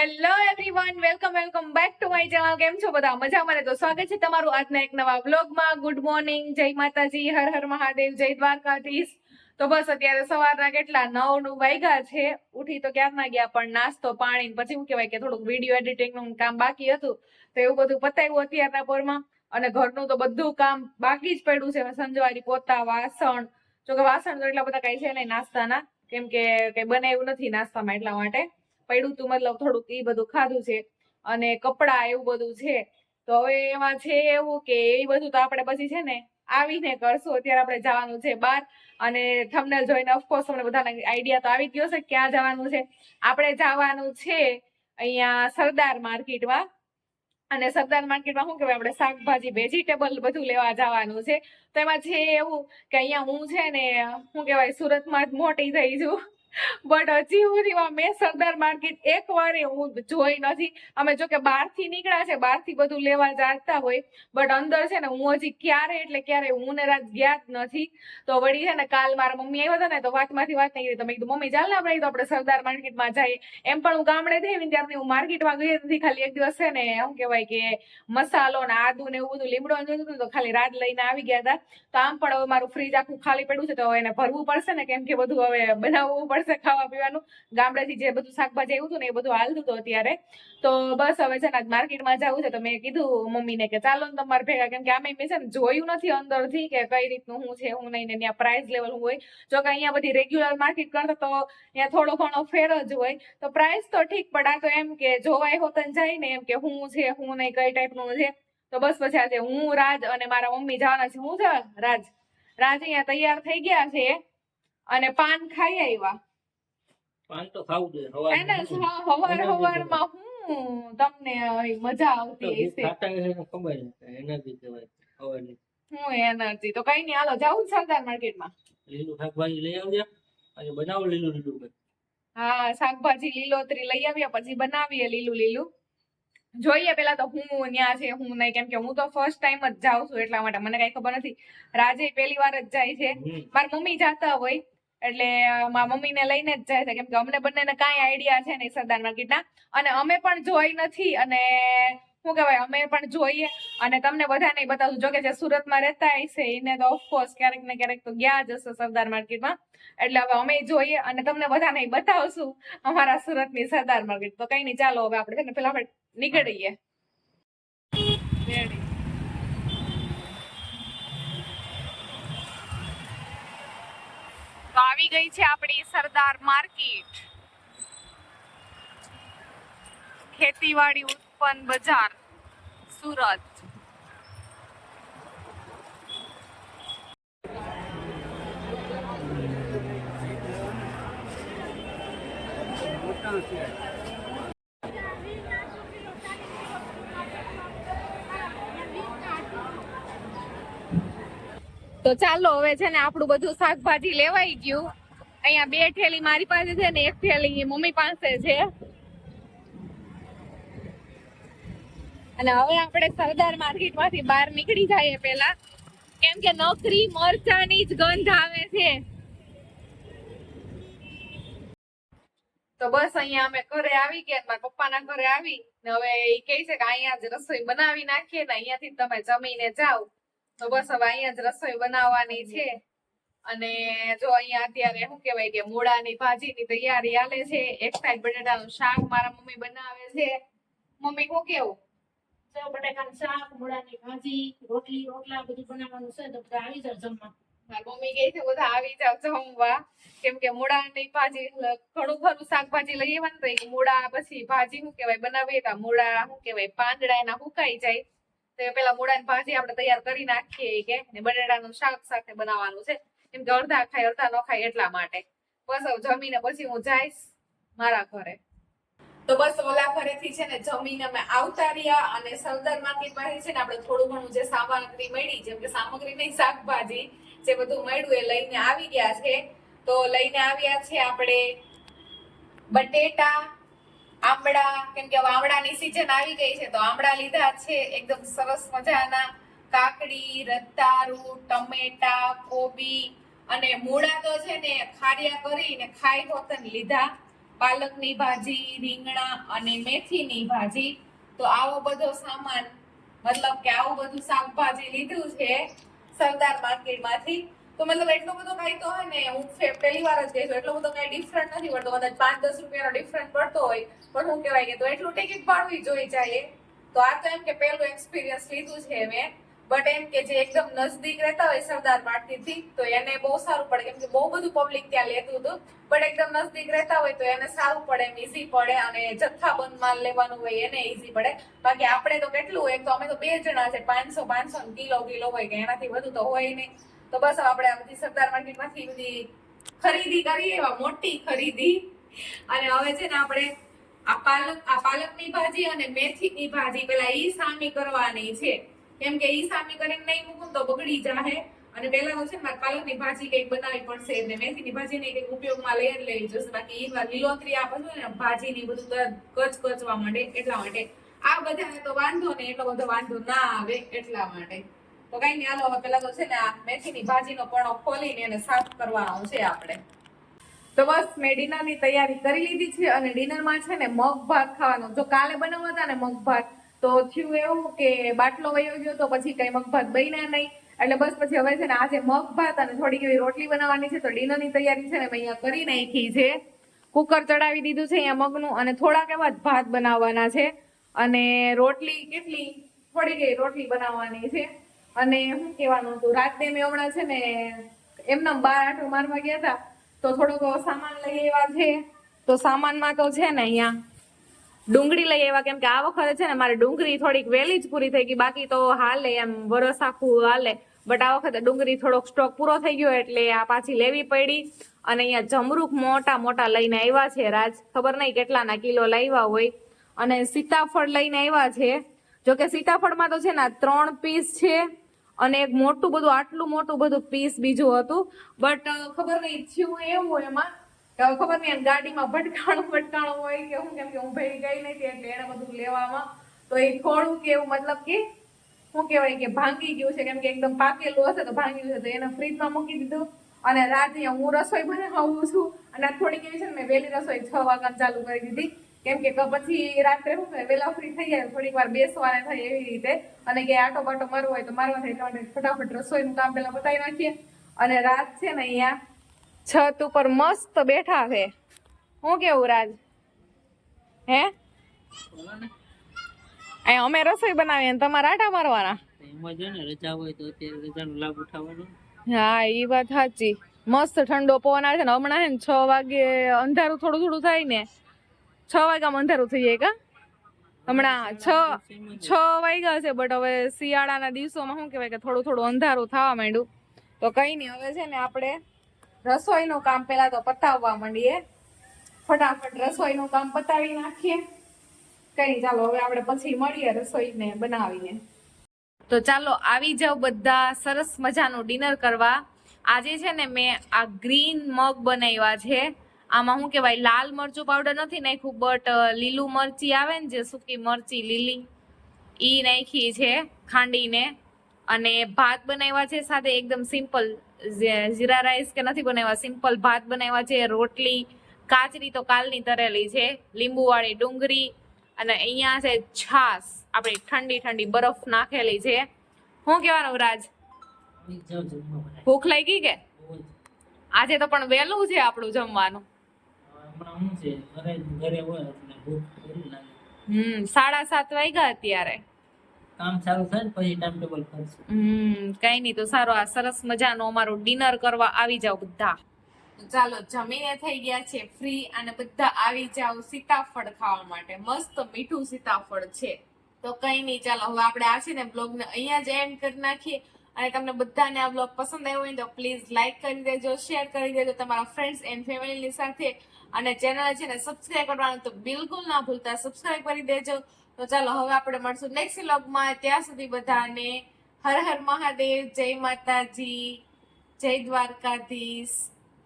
Hello everyone welcome welcome back to my channel કેમ છો બધા? મજામાં? ને તો સ્વાગત છે તમારું આજના એક નવા વ્લોગમાં ગુડ મોર્નિંગ જય માતાજી, હર હર મહાદેવ, જય દ્વારકાધીશ. તો બસ અત્યારે સવારના કેટલા? નવનું વાગ્યા છે. ઉઠી તો ક્યારના ગયા, પણ નાસ્તો પાણી પછી શું કહેવાય કે થોડુંક વીડિયો એડિટિંગનું કામ બાકી હતું. તો એવું બધું પતાવ્યું અત્યારના પોરમાં. અને ઘરનું તો બધું કામ બાકી જ પડ્યું છે. સંજવારી પોતા, વાસણ. જો કે વાસણ તો એટલા બધા કઈ છે નહીં નાસ્તાના. કેમ કે કઈ બનાવ્યું નથી નાસ્તામાં એટલા માટે. પડ્યું હતું મતલબ થોડુંક એ બધું ખાધું છે અને કપડા એવું બધું છે. તો હવે એમાં છે એવું કે એ બધું તો આપણે પછી છે ને આવીને કરશું. અત્યારે આપણે જવાનું છે બહાર અને થમને જોઈને ઓફકોર્સ તમને બધાને આઈડિયા તો આવી ગયો છે ક્યાં જવાનું છે. આપણે જવાનું છે અહીંયા સરદાર માર્કેટમાં અને સરદાર માર્કેટમાં શું કહેવાય? આપણે શાકભાજી વેજીટેબલ બધું લેવા જવાનું છે. તો એમાં છે એવું કે અહીંયા હું છે ને, શું કહેવાય, સુરતમાં જ મોટી થઈ છું. બટ હજી સુધીમાં મેં સરદાર માર્કેટ એક વાર હું જોઈ નથી. અમે જો કે બહારથી નીકળ્યા છે, બહારથી બધું લેવા જતા હોય. બટ અંદર છે ને હું હજી ક્યારે એટલે ક્યારે હું ને રાત ગયા જ નથી. તો વળી છે ને કાલ મારા મમ્મી આવ્યા હતા ને તો વાતમાંથી વાત નહીં તો મેં કીધું, મમ્મી, ચાલ ને આપણે તો આપણે સરદાર માર્કેટમાં જઈએ. એમ પણ હું ગામડે થઈ ને ત્યારથી હું માર્કેટમાં ગઈ નથી. ખાલી એક દિવસ છે ને એમ કહેવાય કે મસાલો ને આદુ ને એવું બધું લીમડો જોયું તો ખાલી રાત લઈને આવી ગયા હતા. તો આમ પણ હવે મારું ફ્રીજ આખું ખાલી પડ્યું છે. તો એને ભરવું પડશે ને કેમ કે બધું હવે બનાવવું પડશે ખાવા પીવાનું. ગામડેથી જે બધું શાકભાજી આવ્યું હતું ને એ બધું હાલતું હતું અત્યારે. તો બસ હવે છે ને માર્કેટમાં જવું છે તો મેં કીધું મમ્મીને કે ચાલો ને તમારે ભેગા, કેમ કે આમે મેં છે ને જોયું નથી અંદરથી કે કઈ રીતનું હું છે હું નહીં ને ત્યાં પ્રાઇસ લેવલ હોય. જો કે અહીંયા બધી રેગ્યુલર માર્કેટ કરતા તો ત્યાં થોડો ઘણો ફેર જ હોય. તો પ્રાઇસ તો ઠીક, પણ આ તો એમ કે જોવાય હોતન જાય ને એમ કે હું છે હું નહીં, કઈ ટાઈપનું છે. તો બસ પછી આજે હું, રાજ અને મારા મમ્મી જવાના છે. હું છે? રાજ. રાજ અહીંયા તૈયાર થઈ ગયા છે અને પાન ખાઈ આવ્યા. પાન તો ખાવું જોઈએ હવાર હવાર હવારમાં હું તમને મજા આવતી હશે? ખબર એનર્જી કહેવાય હવાની હું એનર્જી તો કઈ નહીં હાલો જાઉં સરદાર માર્કેટમાં. લીલું શાકભાજી લઈ આવજે. અને બનાવો લીલું લીલું હા શાકભાજી લીલોતરી લઈ આવ્યા પછી બનાવીએ લીલું લીલું. જોઈએ પેલા તો હું ન્યા છે હું નહીં કેમ કે હું તો ફર્સ્ટ ટાઈમ જ જાઉં છું એટલા માટે. મને કઈ ખબર નથી. રાજે પહેલી વાર જ જાય છે. મારી મમ્મી જાતા હોય. એટલે મારા મમ્મીને લઈને જ જાય છે. કેમ કે અમને બંનેને કાંઈ આઈડિયા છે નહીં સરદાર માર્કેટના અને અમે પણ જોઈ નથી અને શું કહેવાય અમે પણ જોઈએ. અને તમને બધાને બતાવું જોકે જે સુરતમાં રહેતા હશે એને તો ઓફકોર્સ ક્યારેક ને ક્યારેક તો ગયા જ હશે સરદાર માર્કેટમાં એટલે હવે અમે જોઈએ અને તમને બધાને બતાવશું અમારા સુરતની સરદાર માર્કેટ તો કઈ નહીં ચાલો હવે આપણે છે પેલા આપણે નીકળીએ. આવી ગઈ છે આપણી સરદાર માર્કેટ. ખેતીવાડી ઉત્પન્ન બજાર સુરત. તો ચાલો, હવે છે ને આપણું બધું શાકભાજી લેવાઈ ગયું. અહીંયા બે થેલી મારી પાસે છે ને એક થેલી મમ્મી પાસે છે. અને હવે આપણે સરદાર માર્કેટમાંથી બહાર નીકળી જઈએ પેલા કેમ કે નોકરી, મરચાની જ ગંધ આવે છે. તો બસ અહીંયા અમે ઘરે આવી ગયા, મારા પપ્પાના ઘરે આવી ને હવે એ કહે છે કે અહીંયા જ રસોઈ બનાવી નાખીએ ને અહીંયાથી તમે જમીને જાઓ. તો બસ હવે અહીંયા જ રસોઈ બનાવવાની છે. અને જો અહીંયા અત્યારે શું કહેવાય કે મૂળાની ભાજીની તૈયારી હાલે છે. એક સાઈડ બટેટાનું શાક મારા મમ્મી બનાવે છે. મમ્મી હું કેવું? સેવ બટાકાનું શાક મૂળાની ભાજી રોટલી રોટલા બધું બનાવવાનું છે તો બધા આવી જાવ જમવા. મારી મમ્મી કહે છે બધા આવી જાવ જમવા. કેમ કે મૂળાની ભાજી ઘણું ખરું શાકભાજી લઈ આવવાનું તો મૂળા પછી ભાજી શું કહેવાય બનાવીએ તો મૂળા શું કહેવાય પાંદડા એના સુકાઈ જાય. તો પેલા મૂળાની ભાજી આપણે તૈયાર કરી નાખીએ કે. ને બટેટાનું શાક સાથે બનાવવાનું છે. કેમ કે અડધા ખાય, અડધા ન ખાય એટલા માટે. બસ જમીને પછી હું જઈશ મારા ઘરે. તો બસ ઓલા ઘરેથી છે ને જમીન અમે આવતા રહ્યા અને સરદાર માર્કેટ પાસે છે ને આપણે થોડું ઘણું જે સામગ્રી મળી, જેમ કે સામગ્રી નહીં, શાકભાજી જે બધું મળ્યું એ લઈને આવી ગયા છે. તો લઈને આવ્યા છે આપણે બટેટા આમળા, કેમ કે આમળાની સિઝન આવી ગઈ છે, તો આમળા લીધા છે, એકદમ સરસ મજાના. કાકડી રતારું ટમેટા, કોબી અને મૂળા તો છે ને ખારિયા કરીને ખાઈ હોતન લીધા. પાલકની ભાજી, રીંગણા અને મેથીની ભાજી. તો આવો બધો સામાન, મતલબ કે આવું બધું શાકભાજી લીધું છે સરદાર માર્કેટમાંથી તો મતલબ એટલો બધો કઈ તો હોય ને, હું પહેલી વાર જ ગઈ છું, એટલો બધો કઈ ડિફરન્ટ નથી પડતો. કદાચ પાંચ દસ રૂપિયાનો ડિફરન્ટ પડતો હોય, પણ હું કહેવાય કે તો એટલું ટિકિટ પાડવી જોઈ જાય તો આ તો એમ કે પહેલું એક્સપિરિયન્સ લીધું છે મેં. બટ એમ કે જે એકદમ નજદીક રહેતા હોય સરદાર માર્કેટથી તો એને બહુ સારું પડે. કેમ કે બહુ બધું પબ્લિક ત્યાં લેતું હતું. બટ એકદમ નજદીક રહેતા હોય તો એને સારું પડે, એમ ઈઝી પડે અને જથ્થાબંધ માલ લેવાનું હોય એને ઈઝી પડે. બાકી આપણે તો કેટલું હોય, તો અમે તો બે જણા છે પાંચસો પાંચસો કિલો કિલો હોય કે એનાથી વધુ તો હોય નહીં. તો બસ આપણે આ બધી સરદાર માર્કેટમાંથી બધી ખરીદી કરીએ, એવા મોટી ખરીદી. અને હવે છે ને આપણે આ પાલક, આ પાલકની ભાજી અને મેથીની ભાજી, પેલા ઈ સામી કરવાની છે. કેમ કે ઈ સામી કરીને નહીં મૂકું તો બગડી જાહે. અને પેલા તો છે ને પાલકની ભાજી કંઈક બનાવી પડશે ને મેથીની ભાજી કંઈક ઉપયોગમાં લઈ લેવી જોશે. બાકી વાર લીલોતરી આ બધું ને ભાજીની બધું કચ કચવા માંડે એટલા માટે. આ બધાને તો વાંધો ને એટલો બધો વાંધો ના આવે એટલા માટે. તો કઈ નહીં આલો હવે પેલા તો છે ને આ મેથીની ભાજીનો પણો ખોલીને એને સાફ કરવાનો છે આપણે. તો બસ મેં ડિનરની તૈયારી કરી લીધી છે અને ડિનરમાં છે ને મગ ભાત ખાવાનો. જો કાલે બનાવવા હતા ને મગ ભાત, તો થયું એવું કે બાટલો વયો ગયો તો પછી કઈ મગ ભાત બન્યા નહીં. એટલે બસ પછી હવે છે ને આજે મગ ભાત અને થોડીક એવી રોટલી બનાવવાની છે. તો ડિનરની તૈયારી છે ને મેં અહીંયા કરી નાખી છે. કુકર ચડાવી દીધું છે અહીંયા મગનું અને થોડાક એવા ભાત બનાવવાના છે. અને રોટલી કેટલી? થોડીક રોટલી બનાવવાની છે. અને શું કહેવાનું હતું, રાતે મેં હમણાં છે ને એમના બાર આટો મારવા ગયા હતા, તો થોડોક સામાન લઈ આવ્યા છે. તો સામાનમાં તો છે ને અહીંયા ડુંગળી લઈ આવ્યા, કેમ કે આ વખતે છે ને મારે ડુંગળી થોડીક વહેલી જ પૂરી થઈ ગઈ, બાકી તો હાલે એમ, વરસ આખું હાલે. બટ આ વખતે ડુંગળી થોડોક સ્ટોક પૂરો થઈ ગયો એટલે આ પાછી લેવી પડી અને અહીંયા જમરૂખ મોટા મોટા લઈને આવ્યા છે, રાજ. ખબર નહીં કેટલાના કિલો લાવ્યા હોય. અને સીતાફળ લઈને આવ્યા છે. જોકે સીતાફળમાં તો છે ને ત્રણ પીસ છે. અને એક મોટું બધું, આટલું મોટું બધું પીસ બીજું હતું. બટ ખબર નહીં, થયું એવું એમાં. ખબર નહીં, એમ ગાડીમાં ભટકાણું ભટકાણું હોય કે હું કેમ કે હું ભેગી ગઈ નથી એટલે એને બધું લેવામાં. તો એ થોડું કે એવું મતલબ કે, શું કહેવાય કે ભાંગી ગયું છે, કેમ કે એકદમ પાકેલું હશે તો ભાંગી ગયું છે. તો એને ફ્રીજમાં મૂકી દીધું અને રાતે હું રસોઈ બનાવું છું. અને થોડીક એવી છે ને મેં વહેલી રસોઈ છ વાગ્યા ચાલુ કરી દીધી. કેમ કે પછી રાત્રે હું વેલા ફ્રી થઈ જાય થોડીક વાર બેસવાને થાય એવી રીતે. અને કે આટો બાટો મારવો હોય તો મારવા થાય એટલા ફટાફટ રસોઈનું કામ પેલા બતાવી નાખીએ. અને રાત છે ને અહીંયા છત ઉપર મસ્ત બેઠા છે. હું કેવું રાજ? હે? અહીંયા અમે રસોઈ બનાવીએ તમારે આટા મારવાના? તો એમાં છે ને રજા હોય તો અત્યારે રજાનો લાભ ઉઠાવવાનો. હા એ વાત સાચી. મસ્ત ઠંડો પવન આવે છે ને હમણાં છે ને છ વાગે અંધારું થોડું થોડું થાય ને છ વાગ્યામાં અંધારું થઈ જાય કા? હમણાં છ છ વાગ્યા છે બટ હવે શિયાળાના દિવસોમાં શું કહેવાય કે થોડું થોડું અંધારું થવા માંડ્યું. તો કઈ નહીં, હવે છે ને આપણે રસોઈનું કામ પહેલાં તો પતાવવા માંડીએ. ફટાફટ રસોઈનું કામ પતાવી નાખીએ. કઈ ચાલો, હવે આપણે પછી મળીએ રસોઈને બનાવીને. તો ચાલો, આવી જાવ બધા સરસ મજાનું ડિનર કરવા. આજે છે ને મેં આ ગ્રીન મગ બનાવ્યા છે. આમાં શું કહેવાય લાલ મરચું પાવડર નથી નાખ્યું બટ લીલું મરચી આવે ને જે સૂકી મરચી લીલી એ નાખી છે ખાંડીને. અને ભાત બનાવ્યા છે સાથે એકદમ સિમ્પલ જીરા રાઈસ કે નથી બનાવ્યા સિમ્પલ ભાત બનાવ્યા છે રોટલી કાચરી તો કાલની તરેલી છે લીંબુવાળી ડુંગળી અને અહીંયા છે છાસ આપણી ઠંડી ઠંડી બરફ નાખેલી છે. શું કહેવાનું રાજ? ભૂખ લાગી કે? આજે તો પણ વહેલું છે આપણું જમવાનું. હમણાં શું છે? ઘરે ઘરે હોય એટલે ભૂખ ઓછી લાગે. હમ સાડા સાત વાગ્યા અત્યારે. કામ ચાલુ થાય ને પછી ટાઈમ ટેબલ કરશું. હમ કઈ નહીં તો સારું આ સરસ મજાનો અમારું ડિનર કરવા આવી જાવ બધા. ચાલો જમીને થઈ ગયા છે ફ્રી અને બધા આવી જાવ સીતાફળ ખાવા માટે. મસ્ત મીઠું સીતાફળ છે. તો કઈ નહીં ચાલો હવે આપણે આ છે ને બ્લોગ ને અહીંયા જ એન્ડ કરી નાખીએ. અને તમને બધાને આ બ્લોગ પસંદ આવ્યો હોય તો પ્લીઝ લાઇક કરી દેજો શેર કરી દેજો તમારા ફ્રેન્ડ્સ એન્ડ ફેમિલીની સાથે. અને ચેનલ છે ને સબસ્ક્રાઇબ કરવાનું તો બિલકુલ ના ભૂલતા. સબસ્ક્રાઇબ કરી દેજો. તો ચાલો હવે આપણે મળશું નેક્સ્ટ વ્લોગમાં ત્યાં સુધી બધાને હર હર મહાદેવ, જય માતાજી, જય દ્વારકાધીશ.